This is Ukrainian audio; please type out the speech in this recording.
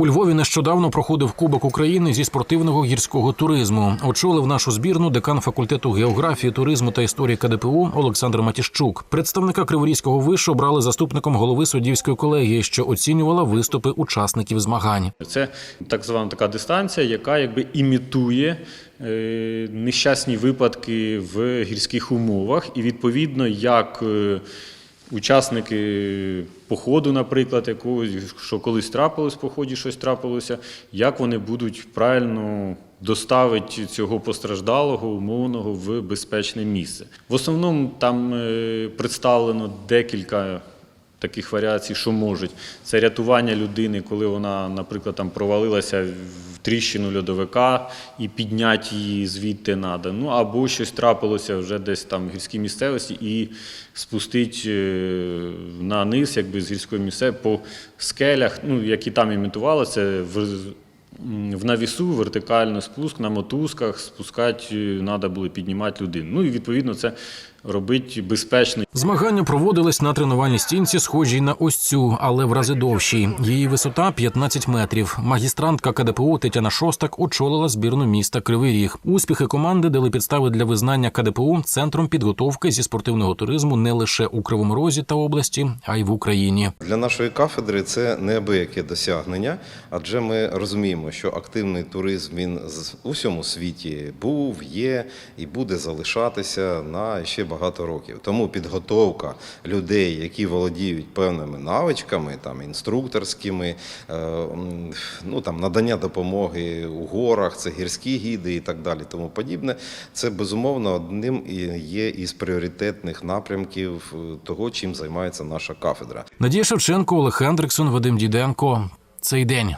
У Львові нещодавно проходив Кубок України зі спортивного гірського туризму. Очолив нашу збірну декан факультету географії, туризму та історії КДПУ Олександр Матіщук. Представника Криворізького вишу обрали заступником голови суддівської колегії, що оцінювала виступи учасників змагань. Це так звана така дистанція, яка якби імітує е, нещасні випадки в гірських умовах, і відповідно, як е, учасники походу, наприклад, якогось, що колись трапилось в поході, щось трапилося, як вони будуть правильно доставити цього постраждалого, умовного в безпечне місце. В основному там е, представлено декілька таких варіацій, що можуть. Це рятування людини, коли вона, наприклад, там провалилася в тріщину льодовика і підняти її звідти треба. Ну або щось трапилося вже десь там в гірській місцевості і спустити е, на низ, якби з гірської місцевості по скелях, ну які там імітували, це в в навісу вертикально спуск на мотузках, спускати треба було піднімати людину. Ну і відповідно це робить безпечно Змагання проводились на тренувальній стінці, схожій на ось цю, але в рази довшій. Її висота 15 метрів. Магістрантка КДПУ Тетяна Шостак очолила збірну міста Кривий Ріг. Успіхи команди дали підстави для визнання КДПУ центром підготовки зі спортивного туризму не лише у Кривому Розі та області, а й в Україні. Для нашої кафедри це неабияке досягнення, адже ми розуміємо, що активний туризм він з- у всьому світі був, є і буде залишатися на ще багато років. Тому підготовка людей, які володіють певними навичками, там інструкторськими, е, ну там надання допомоги у горах, це гірські гіди і так далі, тому подібне. Це безумовно одним є із пріоритетних напрямків е, того, чим займається наша кафедра. Надія Шевченко, Олег Хендриксон, Вадим Діденко. Цей день.